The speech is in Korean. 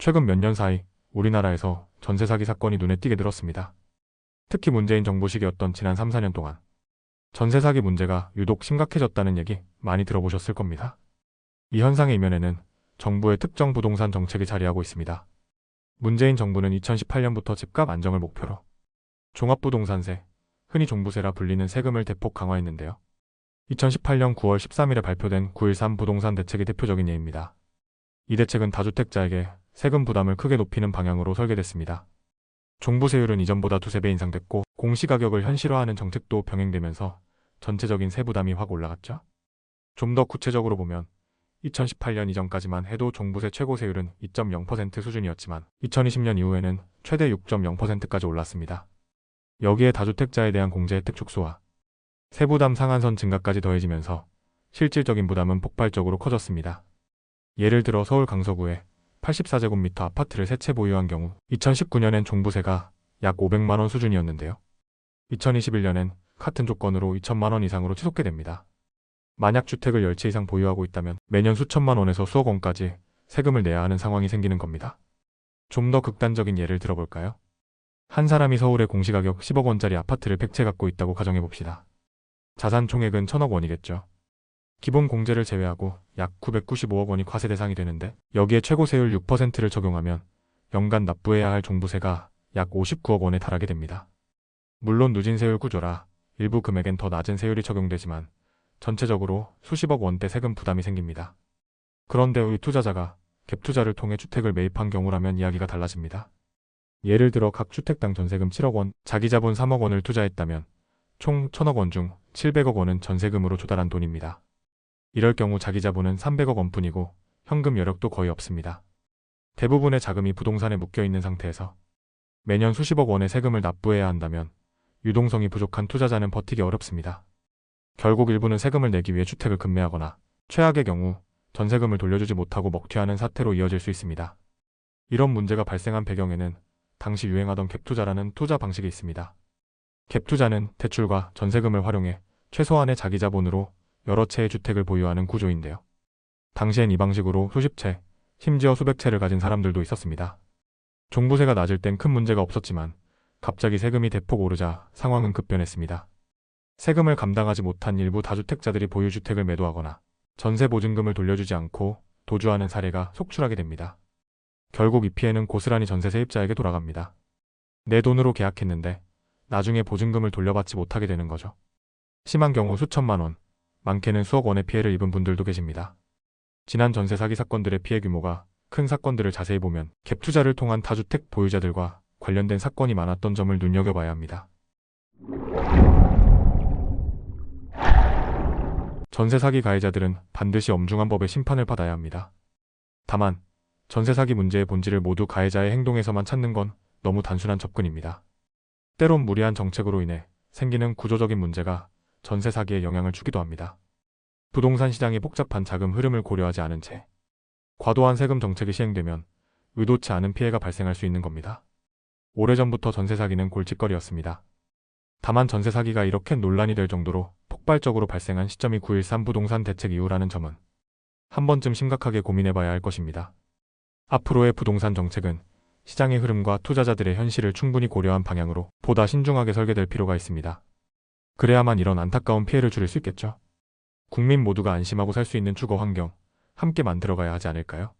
최근 몇 년 사이 우리나라에서 전세 사기 사건이 눈에 띄게 늘었습니다. 특히 문재인 정부 시기였던 지난 3, 4년 동안 전세 사기 문제가 유독 심각해졌다는 얘기 많이 들어보셨을 겁니다. 이 현상의 이면에는 정부의 특정 부동산 정책이 자리하고 있습니다. 문재인 정부는 2018년부터 집값 안정을 목표로 종합부동산세, 흔히 종부세라 불리는 세금을 대폭 강화했는데요. 2018년 9월 13일에 발표된 9.13 부동산 대책이 대표적인 예입니다. 이 대책은 다주택자에게 세금 부담을 크게 높이는 방향으로 설계됐습니다. 종부세율은 이전보다 두세 배 인상됐고 공시가격을 현실화하는 정책도 병행되면서 전체적인 세부담이 확 올라갔죠. 좀 더 구체적으로 보면 2018년 이전까지만 해도 종부세 최고세율은 2.0% 수준이었지만 2020년 이후에는 최대 6.0%까지 올랐습니다. 여기에 다주택자에 대한 공제 혜택 축소와 세부담 상한선 증가까지 더해지면서 실질적인 부담은 폭발적으로 커졌습니다. 예를 들어 서울 강서구에 84제곱미터 아파트를 세 채 보유한 경우 2019년엔 종부세가 약 500만 원 수준이었는데요. 2021년엔 같은 조건으로 2천만 원 이상으로 치솟게 됩니다. 만약 주택을 10채 이상 보유하고 있다면 매년 수천만 원에서 수억 원까지 세금을 내야 하는 상황이 생기는 겁니다. 좀 더 극단적인 예를 들어볼까요? 한 사람이 서울의 공시가격 10억 원짜리 아파트를 100채 갖고 있다고 가정해 봅시다. 자산 총액은 1000억 원이겠죠. 기본 공제를 제외하고 약 995억 원이 과세 대상이 되는데 여기에 최고 세율 6%를 적용하면 연간 납부해야 할 종부세가 약 59억 원에 달하게 됩니다. 물론 누진 세율 구조라 일부 금액엔 더 낮은 세율이 적용되지만 전체적으로 수십억 원대 세금 부담이 생깁니다. 그런데 의 투자자가 갭 투자를 통해 주택을 매입한 경우라면 이야기가 달라집니다. 예를 들어 각 주택당 전세금 7억 원, 자기 자본 3억 원을 투자했다면 총 1000억 원 중 700억 원은 전세금으로 조달한 돈입니다. 이럴 경우 자기 자본은 300억 원뿐이고 현금 여력도 거의 없습니다. 대부분의 자금이 부동산에 묶여 있는 상태에서 매년 수십억 원의 세금을 납부해야 한다면 유동성이 부족한 투자자는 버티기 어렵습니다. 결국 일부는 세금을 내기 위해 주택을 급매하거나 최악의 경우 전세금을 돌려주지 못하고 먹튀하는 사태로 이어질 수 있습니다. 이런 문제가 발생한 배경에는 당시 유행하던 갭투자라는 투자 방식이 있습니다. 갭투자는 대출과 전세금을 활용해 최소한의 자기 자본으로 여러 채의 주택을 보유하는 구조인데요. 당시엔 이 방식으로 수십 채, 심지어 수백 채를 가진 사람들도 있었습니다. 종부세가 낮을 땐 큰 문제가 없었지만 갑자기 세금이 대폭 오르자 상황은 급변했습니다. 세금을 감당하지 못한 일부 다주택자들이 보유주택을 매도하거나 전세 보증금을 돌려주지 않고 도주하는 사례가 속출하게 됩니다. 결국 이 피해는 고스란히 전세 세입자에게 돌아갑니다. 내 돈으로 계약했는데 나중에 보증금을 돌려받지 못하게 되는 거죠. 심한 경우 수천만 원, 많게는 수억 원의 피해를 입은 분들도 계십니다. 지난 전세 사기 사건들의 피해 규모가 큰 사건들을 자세히 보면 갭 투자를 통한 다주택 보유자들과 관련된 사건이 많았던 점을 눈여겨봐야 합니다. 전세 사기 가해자들은 반드시 엄중한 법의 심판을 받아야 합니다. 다만 전세 사기 문제의 본질을 모두 가해자의 행동에서만 찾는 건 너무 단순한 접근입니다. 때론 무리한 정책으로 인해 생기는 구조적인 문제가 전세 사기에 영향을 주기도 합니다. 부동산 시장의 복잡한 자금 흐름을 고려하지 않은 채 과도한 세금 정책이 시행되면 의도치 않은 피해가 발생할 수 있는 겁니다. 오래전부터 전세 사기는 골칫거리였습니다. 다만 전세 사기가 이렇게 논란이 될 정도로 폭발적으로 발생한 시점이 9.13 부동산 대책 이후라는 점은 한 번쯤 심각하게 고민해봐야 할 것입니다. 앞으로의 부동산 정책은 시장의 흐름과 투자자들의 현실을 충분히 고려한 방향으로 보다 신중하게 설계될 필요가 있습니다. 그래야만 이런 안타까운 피해를 줄일 수 있겠죠. 국민 모두가 안심하고 살 수 있는 주거 환경 함께 만들어가야 하지 않을까요?